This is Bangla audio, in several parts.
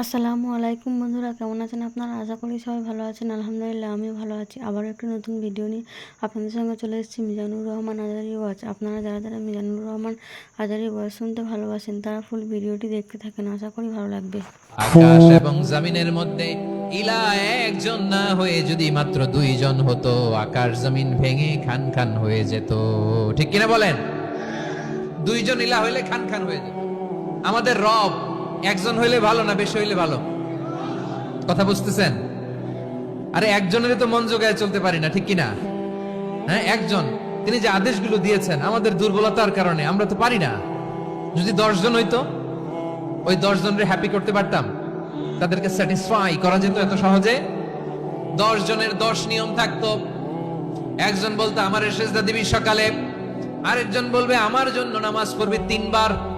আসসালামু আলাইকুম বন্ধুরা, কেমন আছেন আপনারা? আশা করি সবাই ভালো আছেন। আলহামদুলিল্লাহ, আমিও ভালো আছি। আবার একটি নতুন ভিডিও নিয়ে আপনাদের সঙ্গে চলে এসেছি, মিজানুর রহমান আজারি ওয়াজ আপনারা যারা যারা মিজানুর রহমান আজারি ওয়াজ শুনতে ভালোবাসেন, তারা ফুল ভিডিওটি দেখতে থাকেন, আশা করি ভালো লাগবে। আকাশ এবং জমিনের মধ্যে ইলা একজন না হয়ে যদি মাত্র দুইজন হতো, আকাশ জমিন ভেঙে খান খান হয়ে যেত। ঠিক কিনা বলেন? দুইজন ইলা হইলে খান খান হয়ে যেত। আমাদের রব একজন হইলে ভালো না বেশি হইলে ভালো? কথা বুঝতেছেন? আরে একজনের তো মন জোগায় চলতে পারি না, ঠিক কিনা? হ্যাঁ একজন। তিনি যে আদেশগুলো দিয়েছেন, আমাদের দুর্বলতার কারণে, আমরা তো পারি না। যদি দশজন হইতো, ওই দশ জনের হ্যাপি করতে পারতাম। তাদেরকে স্যাটিসফাই করা যেত এত সহজে। দশ জনের দশ নিয়ম থাকতো। একজন বলতো, আমার সেজদা দিবি সকালে। আরেকজন বলবে, আমার জন্য নামাজ পড়বে তিনবার।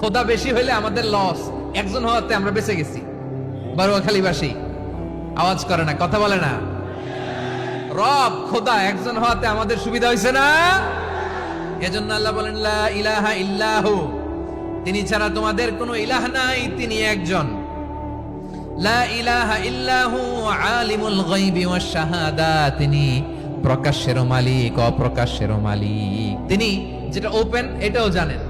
খোদা বেশি হইলে আমাদের লস একজন হওয়াতে আমরা বেঁচে গেছি। বারোয়াখালীবাসী, আওয়াজ করে না, কথা বলে না। রব, খোদা, একজন হওয়াতে আমাদের সুবিধা হয়েছে না? এজন্য আল্লাহ বলেন, লা ইলাহা ইল্লাহু। তিনি ছাড়া তোমাদের কোনো ইলাহ নাই, তিনি একজন। লা ইলাহা ইল্লাহু আলিমুল গায়বি ওয়াশ শাহাদা। তিনি প্রকাশ্যের মালিক অপ্রকাশ্যের মালিক। তিনি যেটা ওপেন এটাও জানেন।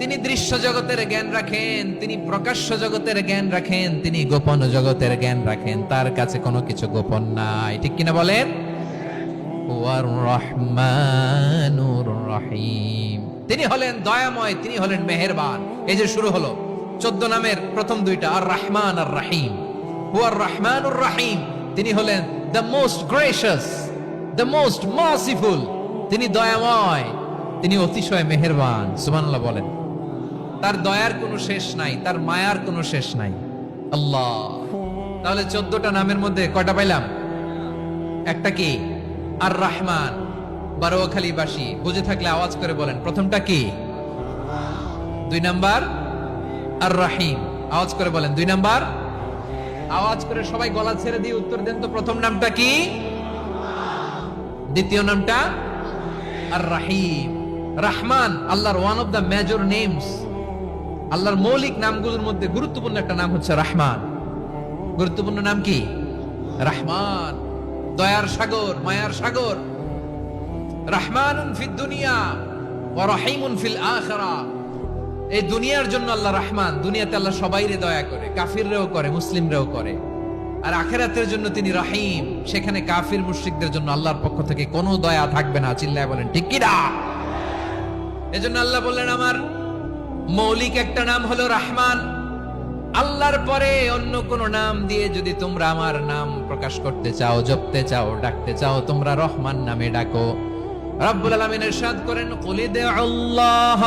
তিনি দৃশ্য জগতের জ্ঞান রাখেন, তিনি প্রকাশ্য জগতের জ্ঞান রাখেন, তিনি গোপন জগতের জ্ঞান রাখেন। তার কাছে কোনো কিছু গোপন নাই। ঠিক কিনা বলেন? তিনি হলেন দয়াময়, তিনি হলেন মেহেরবান। এই যে শুরু হলো। চোদ্দ নামের প্রথম দুইটা, আর রহমান আর রাহিম। হুয়ার রহমানুর রাহিম। তিনি হলেন the most gracious the most merciful তিনি দয়াময়, তিনি অতিশয় মেহেরবান। সুবহানাল্লাহ বলেন। তার দয়ার কোনো শেষ নাই, তার মায়ার কোনো শেষ নাই। আল্লাহ। তাহলে চোদ্দটা নামের মধ্যে কয়টা পাইলাম? একটা কি? আর রহমান বারোয়াখালীবাসী বুঝে থাকলে আওয়াজ করে বলেন। প্রথমটা কি? দুই নাম্বার? আর রাহিম আওয়াজ করে বলেন। দুই নাম্বার? আওয়াজ করে সবাই গলা ছেড়ে দিয়ে উত্তর দেন তো প্রথম নামটা কি? দ্বিতীয় নামটা? আর রাহিম রহমান, আল্লাহর one of the major names আল্লাহর মৌলিক নামগুলোর মধ্যে গুরুত্বপূর্ণ একটা নাম হচ্ছে রাহমান। গুরুত্বপূর্ণ নাম কি? রাহমান। দয়ার সাগর, মায়ার সাগর। রহমানুন ফিদ দুনিয়া ওয়া রাহিমুন ফিল আখিরা। এই দুনিয়ার জন্য আল্লাহ রহমান, দুনিয়াতে আল্লাহ সবাইরে দয়া করে, কাফিররাও করে, মুসলিমরাও করে। আর আখেরাতের জন্য তিনি রাহিম। সেখানে কাফির মুশরিকদের জন্য আল্লাহর পক্ষ থেকে কোনো দয়া থাকবে না, চিল্লায় বলেন, ঠিক কি না? এজন্য আল্লাহ বললেন, আমার মৌলিক একটা নাম হলো রহমান আল্লাহর পরে অন্য কোন নাম দিয়ে যদি তোমরা আমার নাম প্রকাশ করতে চাও জপতে চাও ডাকতে চাও তোমরা রহমান নামে ডাকো রব্বুল আলামিন ইরশাদ করেন কুলিদে আল্লাহ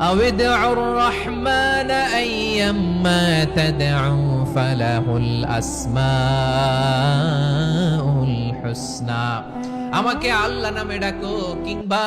أو ادعوا الرحمن أيما تدعوا فله الأسماء الحسنى আমাকে আল্লাহ নামে ডাকো কিংবা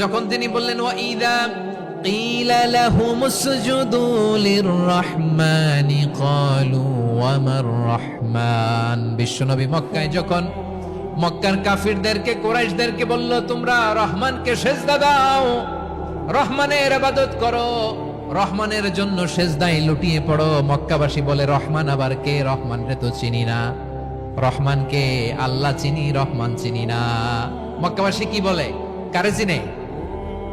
যখন তিনি বললেন ওয়া ইদা قيل لهم اسجدوا للرحمن قالوا وما الرحمن বিশ্বনবী মক্কায় যখন মক্কার কাফিরদেরকে কোরাইশদেরকে বলল তোমরা রহমানকে সেজদা দাও রহমানের ইবাদত করো রহমানের জন্য সেজদায় লুটিয়ে পড়ো মক্কাবাসী বলে রহমান আবার কে রহমান রে তো চিনি না রহমানকে আল্লাহ চিনি রহমান চিনি না মক্কাবাসী কি বলে কারে চিনে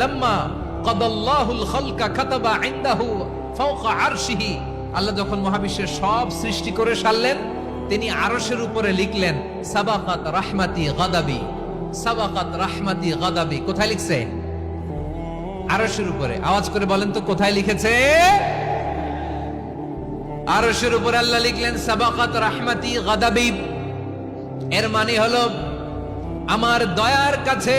লাম্মা কদাল্লাহুল খালকা খাতাবা ইনদাহু ফাওকা আরশিহি। আল্লাহ যখন মহাবিশ্বের সব সৃষ্টি করে সারলেন, তিনি আরশের উপরে লিখলেন, সাবাকাত রাহমাতি গাদাবি, সাবাকাত রাহমাতি গাদাবি। কোথায় লিখছে? আরশের উপরে। আওয়াজ করে বলেন তো, কোথায় লিখেছে? আরশের উপরে আল্লাহ লিখলেন, সাবাকাত রাহমাতি গাদাবি। এর মানে হলো, আমার দয়ার কাছে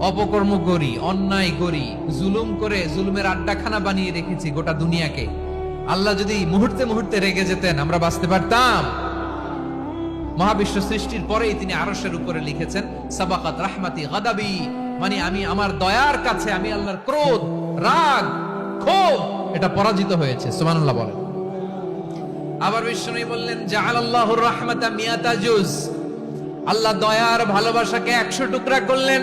অপকর্ম করি, অন্যায় করি, জুলুম করে জুলুমের আড্ডাখানা বানিয়ে রেখেছি গোটা দুনিয়াকে। আল্লাহ যদি মুহূর্তে মুহূর্তে রেগে যেতেন, আমরা বাঁচতে পারতাম। মহাবিশ্ব সৃষ্টির পরেই তিনি আরশের উপরে লিখেছেন, সাবাকাত রাহমাতি গাদাবি মানে আমি আমার দয়ার কাছে, আমি আল্লাহর ক্রোধ, রাগ, ক্ষোভ, এটা পরাজিত হয়েছে। সুবহানাল্লাহ বলেন। আবার বিষ্ণু বললেন জাআলাল্লাহুর রাহমাতা মিয়াতা জুজ আল্লাহ দয়ার ভালোবাসাকে একশো টুকরা করলেন।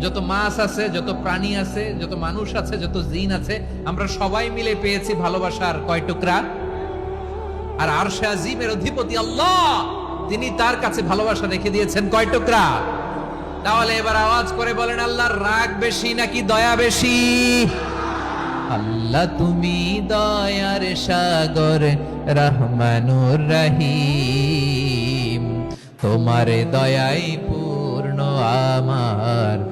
যত মাছ আছে, যত প্রাণী আছে, যত মানুষ আছে, যত জিন আছে, আমরা সবাই মিলে পেয়েছি ভালোবাসার কয় টুকরা? আর আরশে আজিমের অধিপতি আল্লাহ, তিনি তার কাছে ভালোবাসা রেখে দিয়েছেন কয় টুকরা? তাহলে এবার আওয়াজ করে বলেন, আল্লাহর রাগ বেশি নাকি দয়া বেশি? আল্লাহ তুমি দয়ার সাগর, রহমানুর রহিম। তোমার দয়াই পূর্ণ আমার।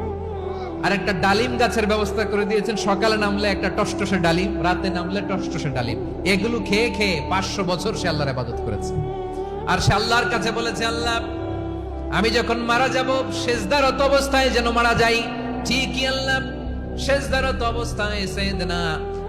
আর একটা ডালিম গাছের ব্যবস্থা করে দিয়েছেন। সকালে নামলে একটা টসটসে ডালিম, রাতে নামলে টসটসে ডালিম। এগুলো খেয়ে খেয়ে পাঁচশো বছর সে আল্লাহর আবাদত করেছে। আর সে আল্লাহর কাছে বলেছে, আল্লাহ, আমি যখন মারা যাব, শেষদারত অবস্থায় যেন মারা যাই। ঠিকই আল্লাহ, শেষদারত অবস্থায় সৈয়দনা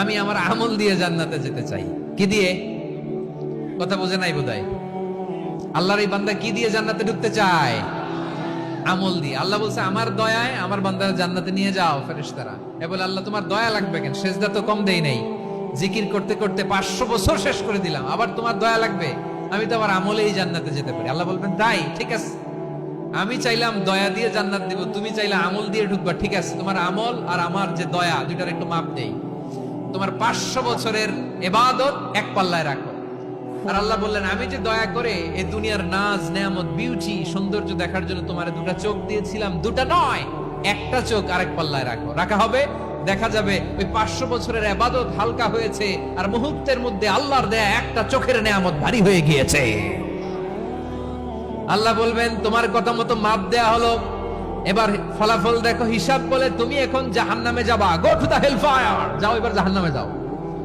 আমি আমার আমল দিয়ে জান্নাতে যেতে চাই। কি দিয়ে? কথা বোঝে নাই বোধহয়? আল্লাহর এই বান্দা কি দিয়ে জান্নাতে ঢুকতে চায়? আমল দিয়ে। আল্লাহ বলছে, আমার দয়ায় আমার বান্দার জান্নাতে নিয়ে যাও ফেরেশতারা। এ বলে, আল্লাহ, তোমার দয়া লাগবে কেন? সেজদা তো কম দেই নেই। জিকির করতে করতে পাঁচশো বছর শেষ করে দিলাম। আবার তোমার দয়া লাগবে? আমি তো আবার আমলেই জান্নাতে যেতে পারি। আল্লাহ বলবেন তাই ঠিক আছে। আমি চাইলাম দয়া দিয়ে জান্নাত দিব, তুমি চাইলে আমল দিয়ে ঢুকবা, ঠিক আছে। তোমার আমল আর আমার যে দয়া, দুইটার একটু মাপ দেই তোমার পাঁচশো বছরের এবাদত এক পাল্লায় রাখো। আর আল্লাহ বললেন, আমি যে দয়া করে এই দুনিয়ার নাজ, নেয়ামত বিউটি সৌন্দর্য দেখার জন্য তোমার দুটা চোখ দিয়েছিলাম, দুটা নয়, একটা চোখ আরেক পাল্লায় রাখো। রাখা হবে, দেখা যাবে ওই পাঁচশো বছরের আবাদত হালকা হয়েছে, আর মুহূর্তের মধ্যে আল্লাহর দেয়া একটা চোখের নেয়ামত ভারী হয়ে গিয়েছে। আল্লাহ বলবেন, তোমার কথা মতো মাপ দেয়া হলো এবার ফলাফল দেখো, হিসাব বলে তুমি এখন জাহান্নামে যাবা। Go to the hell fire যাও, এবার জাহান্নামে যাও।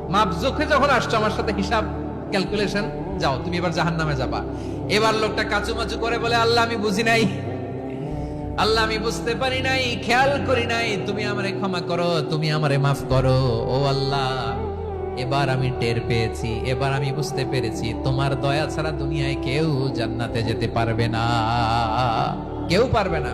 মাপ চোখে যখন আসছো আমার সাথে হিসাব ক্যালকুলেশন যাও, তুমি এবার জাহান্নামে যাবা। এবার লোকটা কাচুমাচু করে বলে, আল্লাহ, আমি বুঝি নাই। আল্লাহ, আমি বুঝতে পারি নাই, খেয়াল করি নাই। তুমি আমারে ক্ষমা করো, তুমি আমারে মাফ করো। ও আল্লাহ, এবার আমি টের পেয়েছি, এবার আমি বুঝতে পেরেছি। তোমার দয়া ছাড়া দুনিয়ায় কেউ জান্নাতে যেতে পারবে না। কেউ পারবে না।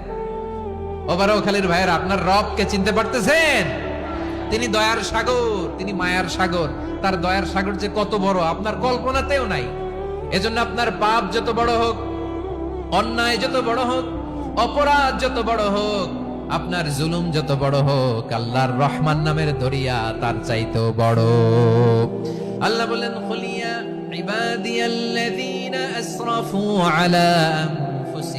ওবারও খালির ভাইয়ের আপনার রবকে চিনতে পারতেছেন? তিনি দয়ার সাগর, তিনি মায়ার সাগর। তার দয়ার সাগর যে কত বড়, আপনার কল্পনাতেও নাই। এজন্য আপনার পাপ যত বড় হোক, অন্যায় যত বড় হোক, অপরাধ যত বড় হোক, আপনার জুলুম যত বড় হোক, আল্লাহর রহমান নামের দরিয়া তার চাইতেও বড়। আল্লাহ বলেন, খুলিয়া ইবাদিয়াল্লাযীনা আসরাফু আলা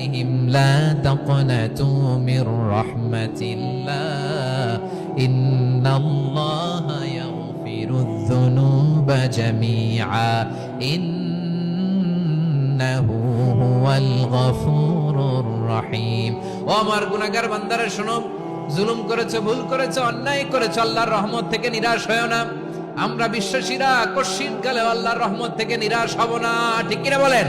আনফুসিহিম লা তাকনাতু মির রাহমাতিল্লাহ ইন্নাল্লাহা ইয়াগফিরুয যুনুবা জামিআ ইন্নাহু হুয়াল গফুরুর রহিম ও আমার গুনাহগার বান্দারা, শোনো, জুলুম করেছে, ভুল করেছে, অন্যায় করেছে, আল্লাহর রহমত থেকে নিরাশ হয় না। আমরা বিশ্বাসীরা কশিন কালে আল্লাহর রহমত থেকে নিরাশ হব না। ঠিক কিনা বলেন?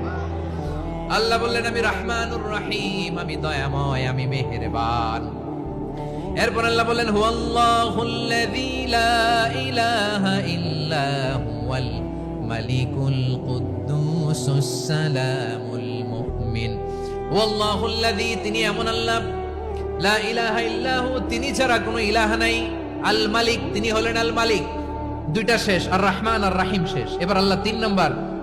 আল্লাহ বললেন, আমি রহমানুর রহিম, আমি দয়াময়, আমি মেহেরবান। এরপর আল্লাহ বললেন, হুয়াল্লাহুল্লাযী লা ইলাহা ইল্লা হুয়াল মালিকুল কুদ্দুসুস সালামুল মুমিন। ওয়াল্লাহুল্লাযী তিনি এমন আল্লাহ। লা ইলাহা ইল্লাহু তিনি ছাড়া কোনো ইলাহা নাই। আল মালিক, তিনি হলেন আল মালিক। দুইটা শেষ, আর রহমান আর রাহিম শেষ। এবার আল্লাহ তিন নম্বর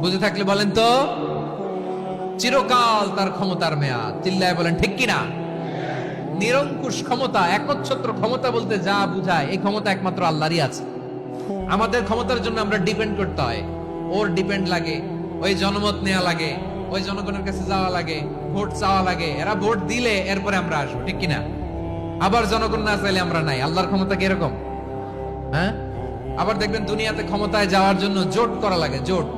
বুঝে থাকলে বলেন তো, চিরকাল তার ক্ষমতার মেয়াদ। চিল্লায় বলেন, ঠিক কিনা? নিরঙ্কুশ ক্ষমতা, একচ্ছত্র ক্ষমতা বলতে যা বুঝায়, এই ক্ষমতা একমাত্র আল্লাহরই আছে। আমাদের ক্ষমতার জন্য আমরা ডিপেন্ড করতে হয়। ওর ডিপেন্ড লাগে, ওই জনমত নেওয়া লাগে, ওই জনগণের কাছে যাওয়া লাগে, ভোট চাওয়া লাগে। এরা ভোট দিলে এরপরে আমরা আসব, ঠিক কিনা? আবার জনগণ না চাইলে আমরা নাই। আল্লাহর ক্ষমতা কীরকম? হ্যাঁ? আবার দেখবেন দুনিয়াতে ক্ষমতায় যাওয়ার জন্য জোট করা লাগে, জোট।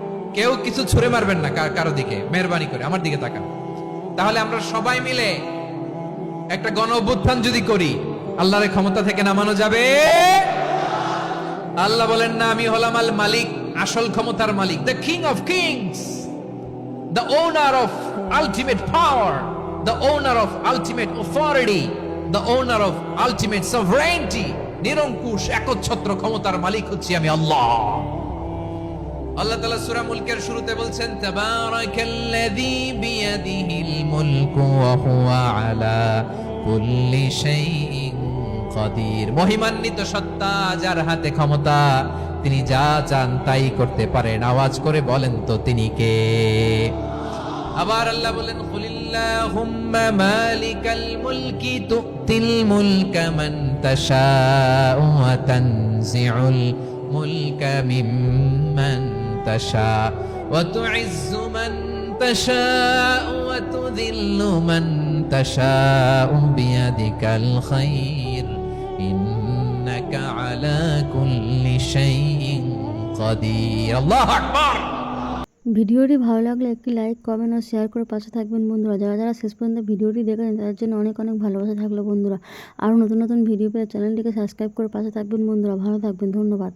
কেউ কিছু ছুঁড়ে মারবেন না কারও দিকে। মেহরবানি করে আমার দিকে তাকান। তাহলে আমরা সবাই মিলে একটা গণ অভ্যুত্থান যদি করি আল্লাহর ক্ষমতা থেকে নামানো যাবে? আল্লাহ বলেন না আমি হলাম আল মালিক আসল ক্ষমতার মালিক the king of kings the owner of ultimate power, the owner of ultimate authority, the owner of ultimate sovereignty, নিরঙ্কুশ একচ্ছত্র ক্ষমতার মালিক হচ্ছি আমি আল্লাহ। আল্লাহ তাআলা সূরা মুলকের শুরুতে বলছেন মুলকু আলা মহিমান্বিত সত্তা যার হাতে ক্ষমতা, তিনি যা চান তাই করতে পারেন। আওয়াজ করে বলেন তো, তিনি কে? আবার আল্লাহ বলেন, কুলিল্লাহুম্মা মালিকাল মান মিম্মান তুইজ্জু মান তাশাউ ওয়া তুযিল্লু মান তাশাউ বিয়াদিকাল খায়র ইন্নাকা আলা কুল্লি শাইইন কাদির আল্লাহু আকবার ভিডিওটি ভালো লাগলে একটি লাইক, কমেন্ট ও শেয়ার করে পাশে থাকবেন বন্ধুরা। যারা যারা শেষ পর্যন্ত ভিডিওটি দেখেন তাদের জন্য অনেক অনেক ভালোবাসা থাকল বন্ধুরা। আরও নতুন নতুন ভিডিও পেয়ে চ্যানেলটিকে সাবস্ক্রাইব করে পাশে থাকবেন বন্ধুরা। ভালো থাকবেন, ধন্যবাদ।